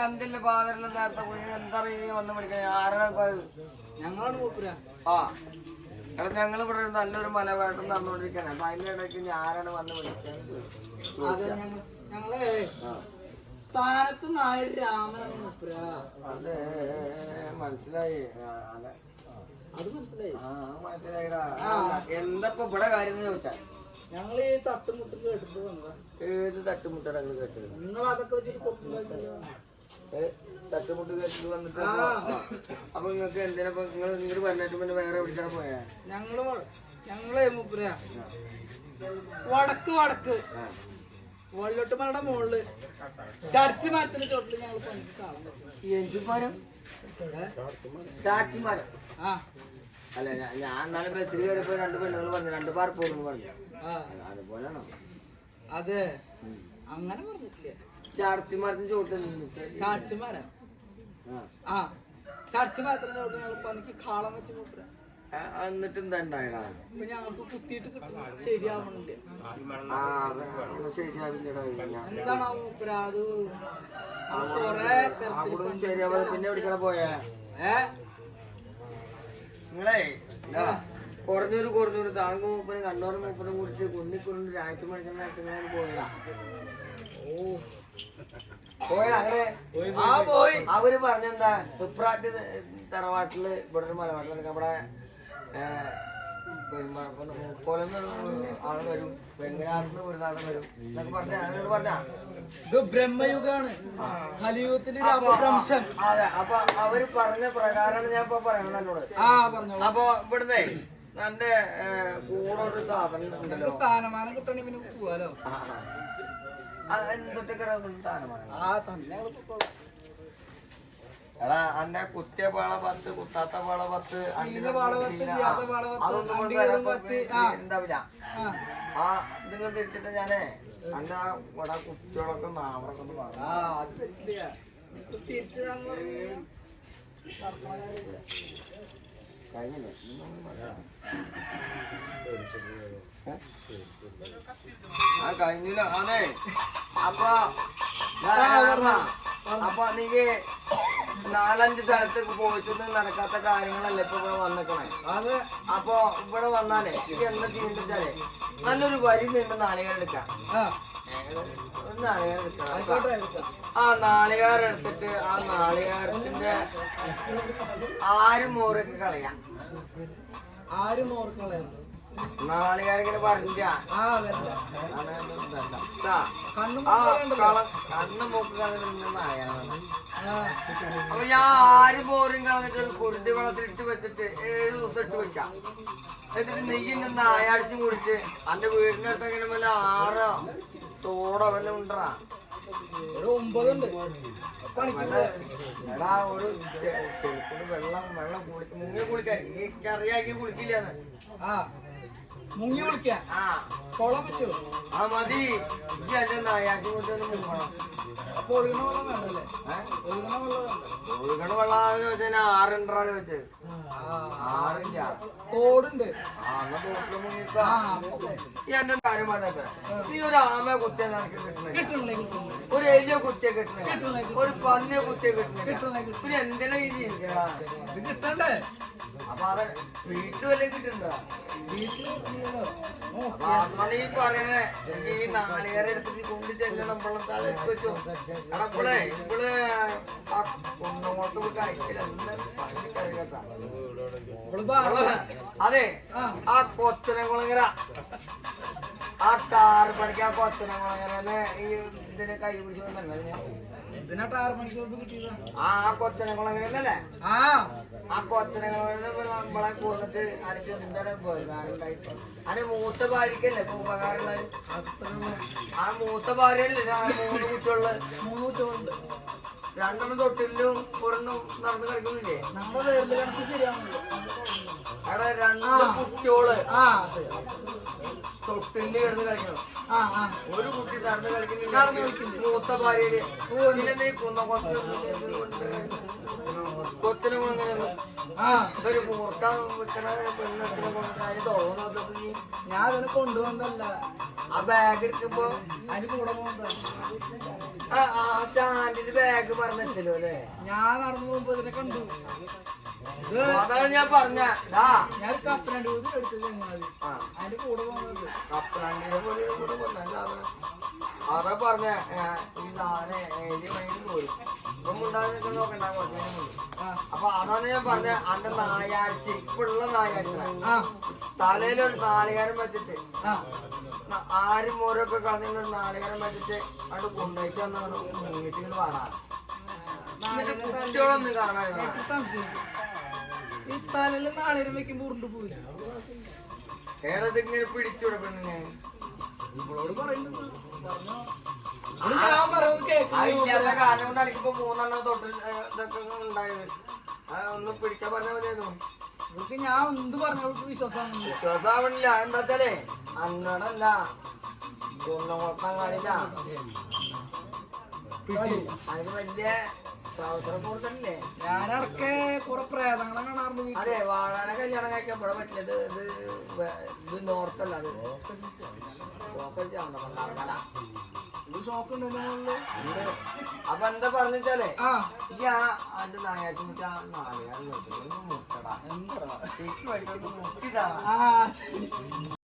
അന്തില്ല പാതിരല്ല നേരത്തെ പോയി. എന്താ പറയുക വന്ന് വിളിക്കാൻ? ആരാണ് ഞങ്ങളാണ് ആ. എടാ ഞങ്ങൾ ഇവിടെ ഒരു നല്ലൊരു മലവേട്ടം നടന്നുകൊണ്ടിരിക്കുകയാണ്. അപ്പൊ അതിന്റെ ഇടയ്ക്ക് ആരാണ് വന്ന് ഞങ്ങളെ സ്ഥാനത്ത് നായർ രാമനാണ് അത് മനസ്സിലായി. അതെ. മനസ്സിലായി. ആ മനസ്സിലായിടാ. എന്താ ഇപ്പൊ ഇവിടെ കാര്യം ചോദിച്ചാൽ ഞങ്ങൾ ഈ തട്ടുമുട്ട് കേട്ടിട്ട് വന്നതാ. ഏത് തട്ടുമുട്ടാണ് കേട്ടത്? നിങ്ങൾ അതൊക്കെ വെച്ചിട്ട് തട്ടുമുട്ട് കേട്ടിട്ട് വന്നിട്ട് അപ്പൊ നിങ്ങൾക്ക് എന്തിനാ നിങ്ങൾ നിങ്ങൾ പറഞ്ഞിട്ട് പിന്നെ വേറെ വിളിച്ചാൽ പോയാ? ഞങ്ങൾ ഞങ്ങളെ മൂപ്പര. വടക്ക് വടക്ക്. വള്ളോട്ടുമാരുടെ മുകളിൽ ചർച്ച് മരത്തിന്റെ ചോട്ടിൽ ഞങ്ങൾ പണിക്ക് കാണാൻ പറ്റും എഞ്ചിമാരും ചാച്ചിമാരും ആ. അല്ല ഞാൻ എന്നാലും ബസ്സിൽ കയറിയപ്പോ രണ്ട് പെണ്ണുങ്ങൾ പറഞ്ഞു രണ്ട് പാർ പോകുന്നു പറഞ്ഞു. ആ. അതുപോലെയാണോ? അതെ. അങ്ങനെ പറഞ്ഞിട്ടില്ല. ചാർച്ചിമാരത്തിന് ചോട്ടിൽ നിന്നിട്ട്. ആ. ചോട്ടിൽ ഞങ്ങൾ പണിക്ക് കാളം വെച്ച് എന്നിട്ട് എന്താ ഉണ്ടായടാ ഇപ്പൊ ഞങ്ങൾക്ക് കുത്തിയിട്ട് എന്താണ് ആ മൂപ്പര? അത് അത് കൊറേ അവിടെ ശരിയാവാതെ പിന്നെ എവിടേക്കണ പോയേ? ഏ? നിങ്ങളെ കുറഞ്ഞൊരു കുറഞ്ഞൊരു. താങ്ങ് മൂപ്പനും കണ്ണൂർ മൂപ്പനും കൂടിയിട്ട് കുന്നിക്കുരുണ്ട് രാജ്യത്ത് മണിക്കുന്ന പോയതാ. പോയി അവർ പറഞ്ഞെന്താ തുപ്രാറ്റ് തറവാട്ടിൽ ഇവിടെ ഒരു മലവാട്ടിൽ നമ്മുടെ കൊലം ആൾ വരും. വെങ്ങനാറിന് ഒരു നാളെ വരും. എന്നൊക്കെ പറഞ്ഞ അവരോട് പറഞ്ഞ. ഇത് ബ്രഹ്മയുഗാണ്. കലിയുഗത്തിന്റെ അപഭ്രംശം. അതെ അപ്പൊ അവർ പറഞ്ഞ പ്രകാരമാണ് ഞാൻ ഇപ്പൊ പറയണത് എന്നോട് ആ പറഞ്ഞോളൂ. അപ്പൊ ഇവിടുന്നേ നല്ല കൂടെ ഒരു സ്ഥാപനം ഉണ്ടല്ലോ. സ്ഥാനമാനം കിട്ടണമെങ്കിൽ പോവാലോ? എടാ അന്റെ കുത്തിയ പാള പത്ത് കുത്താത്ത പാള പത്ത് അതൊന്നും. ഉണ്ടാവില്ല ആ. നിങ്ങൾ തിരിച്ചിട്ട് ഞാനേ അന്റെ ഇവിടെ കുത്തിയോളൊക്കെ നാവറൊക്കെ ഒന്ന് പറഞ്ഞു തിരിച്ച് കഴിഞ്ഞില്ലേ? ഇന്നൊന്നും പറയാം. ഏ? ആ കഴിഞ്ഞില്ല അതെ അപ്പൊ അപ്പൊ നീക്ക് നാലഞ്ച് സ്ഥലത്തേക്ക് പോയിട്ടൊന്നും നടക്കാത്ത കാര്യങ്ങളല്ലേ ഇപ്പൊ ഇവിടെ വന്നിക്കണേ? അത്. അപ്പൊ ഇവിടെ വന്നാലേ ഇത് എന്താ ചെയ്യുന്നുവെച്ചാലേ നല്ലൊരു വരി നിന്ന് നാളികേരം എടുക്കാം. ആ നാളികാരം എടുത്തിട്ട് ആ നാളികാരത്തിന്റെ ആരും മോറൊക്കെ കളയാം. ആരും മോറും നാളികേരം ഇങ്ങനെ കണ്ണും മൂക്ക് അപ്പൊ ഞാൻ ആര് കളഞ്ഞിട്ട് ഒരു കുരുതി വെള്ളത്തിലിട്ട് വെച്ചിട്ട് ഏഴ് ദിവസം ഇട്ട് വെക്കാം. എന്നിട്ട് നെയ്യിൽ നിന്ന് ആയാഴ്ച കുടിച്ച് അന്റെ വീടിന്റെ അടുത്ത് എങ്ങനെ വല്ല ആറോ തോടോ വല്ല ഉണ്ടാ ഒരു ഒമ്പതുണ്ട്. എടാ ഒരു വെള്ളം വെള്ളം കുളിക്ക് മുങ്ങി കുളിക്കാൻ നീ കറിയാക്കി കുളിക്കില്ലാന്ന്. ആ മുങ്ങി വിളിക്കാൻ ആ. കൊളം പറ്റുമോ ആ മതി. ഈ അന്റെ നായാക്കി കൊണ്ടുവന്ന് മുങ്ങണം. ഒഴുകണ വെള്ളം വേണ്ടല്ലേ? ഏഹ് ഒഴുകണ വെള്ളം വേണ്ട ഒഴുകണ വെള്ളാന്ന് ചോദിച്ചാൽ ആറുണ്ടാ ചോദിച്ചത്. ആ ആറില്ല. തോടുണ്ട്. എന്റെ കാര്യം പറഞ്ഞപ്പോ നീ ഒരു ആമ കുത്തിയ ഒരു എലിയ കുത്തിയ കിട്ടുന്നില്ല ഒരു പന്നിയെ കുത്തിയ കിട്ടണില്ല. പിന്നെ എന്തിനാ ഈ ജീവിക്കണ? ഇത് കിട്ടണ്ടേ? അപ്പൊ അത് വീട്ടിൽ കിട്ടുന്നുണ്ടോ ഈ പറയണേ. ഈ നാളികേരം എടുത്തിട്ട് കൊണ്ട് ചെല്ലണം വെച്ചു. ആ കുന്നോട്ട് കൊളങ്ങര കഴിക്കില്ല ആ ആ കൊച്ചനകുളങ്ങര ആ ടാർ പഠിക്കാൻ കൊച്ചനകുളങ്ങര ഈ ഇതിന് കൈ പിടിച്ചു ആറ് മണിക്കൂർ കിട്ടിയതാ? ആ ആ ആ. കൊച്ചനകുളങ്ങര നമ്മളെ കൂടത്ത് അനക്ക് എന്താണ് ഉപകാരമുണ്ടായിട്ട് അതിന് മൂത്ത ഭാര്യക്കല്ലേ ഇപ്പൊ ഉപകാരമുള്ളത് ആ മൂത്ത ഭാര്യയല്ലേ ആ മൂന്ന് കുട്ടികളിൽ മൂന്ന് കുട്ടികളുണ്ട് രണ്ടെണ്ണം തൊട്ടിലും പുറന്നും നടന്ന് കളിക്കുന്നില്ലേ? നമ്മുടെ ശരിയാവുന്നില്ല. അവിടെ രണ്ട് കുട്ടിയോൾ. ആ കിടന്ന് കളിക്കണം ഒരു കുട്ടി നടന്ന് കളിക്കുന്നില്ല. മൂത്ത ഭാര്യയിൽ നീ കുന്ന കൊത്തിന് കൊത്തിന് അങ്ങനെ ആ ഒരു മൂർക്ക വിൽക്കണ പെണ്ണെടുത്തിനെ കൊണ്ടുവരാൻ തോന്നുന്നത് ഞാൻ അതിനെ കൊണ്ടുവന്നല്ല ആ ബാഗ് എടുക്കുമ്പോ അതിന് കൂടെ ആ സ്റ്റാൻഡിൽ ബാഗ് പറഞ്ഞല്ലോ അല്ലേ ഞാൻ നടന്നു പോകുമ്പോ ഇതിനെ കണ്ടു ഞാൻ പറഞ്ഞ. ഞാൻ കപ്പലണ്ടി ഊതി എടുത്തത് ചങ്ങാതി അതിന്റെ കൂടെ പോകുന്നത് കപ്പലണ്ടിയുടെ പോലെ കൂടെ സാധനം അതാ പറഞ്ഞ. ഈ സാധനം ഏഴ് മണിക്ക് പോരും ഇപ്പം നോക്കണ്ട. കുറച്ചു അപ്പൊ അതാണ് ഞാൻ പറഞ്ഞ. അന്റെ നായാഴ്ച. ഇപ്പുള്ള നായാഴ്ച. ആ. ഒരു നാളികാരം വെച്ചിട്ട്. ആരും മോരൊക്കെ കളഞ്ഞ ഒരു നാളികാരം വെച്ചിട്ട് അവിടെ കൊണ്ടുപോയിട്ട് വന്നാണ് മുങ്ങിട്ട് പാടാൻ കുട്ടികളൊന്നും കാണാൻ എനിക്ക് നാളെയും നാളെ വെക്കുമ്പോ ഉരുണ്ടു പോയില്ല ഏറത് ഇങ്ങനെ പിടിച്ചുവിടെ ഇവളോട് പറയുന്നത്. പറഞ്ഞോ കാലം കൊണ്ടാണ് ഇപ്പൊ മൂന്നെണ്ണം തൊട്ട് ഇതൊക്കെ ഉണ്ടായത്. ഒന്ന് പിടിക്കാൻ പറഞ്ഞ മതിയായിരുന്നു. ഇവർക്ക് ഞാൻ എന്ത് പറഞ്ഞവർക്ക് വിശ്വാസം വിശ്വാസാവണില്ല എന്താ വെച്ചാലേ ഒന്നും കൊടുക്കാൻ കാണില്ല അതിന് വലിയ ഞാനടക്കെ കുറെ പ്രേതങ്ങളെ കാണാറുണ്ട്. അതെ വാഴാനെ കല്യാണം കഴിക്കാൻ ഇവിടെ പറ്റിയത് ഇത് ഇത് നോർത്തല്ല അത് ഇത് ഷോക്ക് മോളിൽ. അപ്പൊ എന്താ പറഞ്ഞാലേ ഈ ആ അതിന്റെ നായാഴ്ച മുറ്റാ നാലുകാരൻ മുട്ടടാ. എന്താ ശരി.